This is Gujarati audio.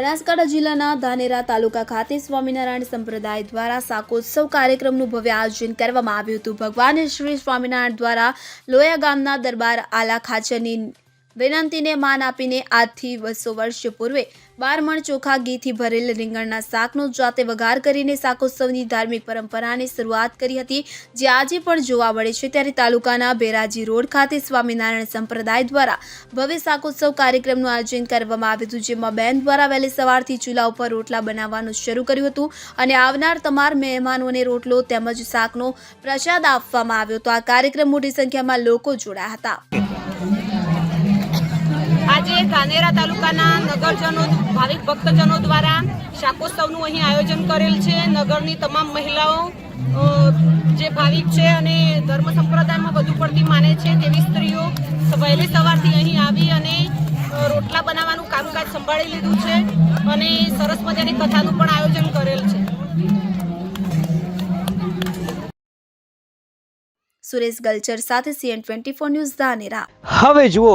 બનાસકાંઠા જિલ્લાના ધાનેરા તાલુકા ખાતે સ્વામિનારાયણ સંપ્રદાય દ્વારા શાકોત્સવ કાર્યક્રમનું ભવ્ય આયોજન કરવામાં આવ્યું હતું. ભગવાન શ્રી સ્વામિનારાયણ દ્વારા લોયા ગામના દરબાર આલા ખાચરની વિનંતીને માન આપીને આજથી બસો વર્ષ પૂર્વે બારમણ ચોખા ઘીથી ભરેલ રીંગણના શાકનો જાતે વઘાર કરીને શાકોત્સવની ધાર્મિક પરંપરાની શરૂઆત કરી હતી, જે આજે પણ જોવા મળે છે. ત્યારે તાલુકાના બેરાજી રોડ ખાતે સ્વામિનારાયણ સંપ્રદાય દ્વારા ભવ્ય શાકોત્સવ કાર્યક્રમનું આયોજન કરવામાં આવ્યું હતું, જેમાં બેન દ્વારા વહેલી સવારથી ચૂલા ઉપર રોટલા બનાવવાનું શરૂ કર્યું હતું અને આવનાર તમામ મહેમાનોને રોટલો તેમજ શાકનો પ્રસાદ આપવામાં આવ્યો હતો. આ કાર્યક્રમ મોટી સંખ્યામાં લોકો જોડાયા હતા. આજે ધાનેરા તાલુકાના નગરજનો ભાવિક ભક્તજનો દ્વારા શાકોત્સવનું અહીં આયોજન કરેલ છે. નગરની તમામ મહિલાઓ જે ભાવિક છે અને ધર્મ સંપ્રદાયમાં વધુ પડતી માને છે તેવી સ્ત્રીઓ વહેલી સવારથી અહીં આવી અને રોટલા બનાવવાનું કામકાજ સંભાળી લીધું છે અને સરસ મજાની કથાનું પણ આયોજન કરેલ છે. સુરેશ ગલચર સાથે CN twenty four news Dhanera. હવે જુઓ